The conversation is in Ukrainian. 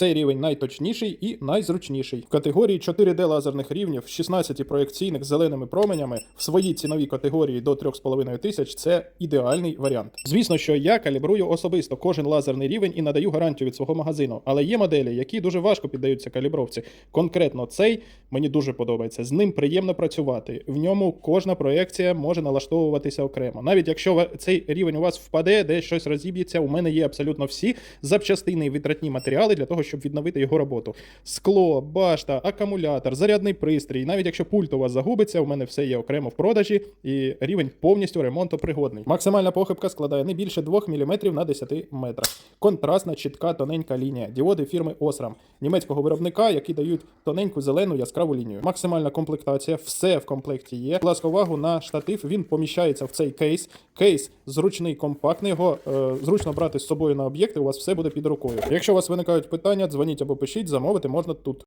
Цей рівень найточніший і найзручніший. В категорії 4D лазерних рівнів, 16 проєкційних з зеленими променями в своїй ціновій категорії до 3,5 тисяч це ідеальний варіант. Звісно, що я калібрую особисто кожен лазерний рівень і надаю гарантію від свого магазину. Але є моделі, які дуже важко піддаються калібровці. Конкретно цей мені дуже подобається. З ним приємно працювати. В ньому кожна проекція може налаштовуватися окремо. Навіть якщо цей рівень у вас впаде, де щось розіб'ється, у мене є абсолютно всі запчастини і витратні матеріали для того, щоб відновити його роботу. Скло, башта, акумулятор, зарядний пристрій. Навіть якщо пульт у вас загубиться, у мене все є окремо в продажі, і рівень повністю ремонтопригодний. Максимальна похибка складає не більше 2 мм на 10 метрах. Контрастна, чітка, тоненька лінія. Діоди фірми Osram, німецького виробника, які дають тоненьку зелену яскраву лінію. Максимальна комплектація, все в комплекті є. Ласка, увагу на штатив. Він поміщається в цей кейс. Кейс зручний, компактний. Його е, зручно брати з собою на об'єкти. У вас все буде під рукою. Якщо у вас виникають питання, дзвоніть або пишіть, замовити можна тут.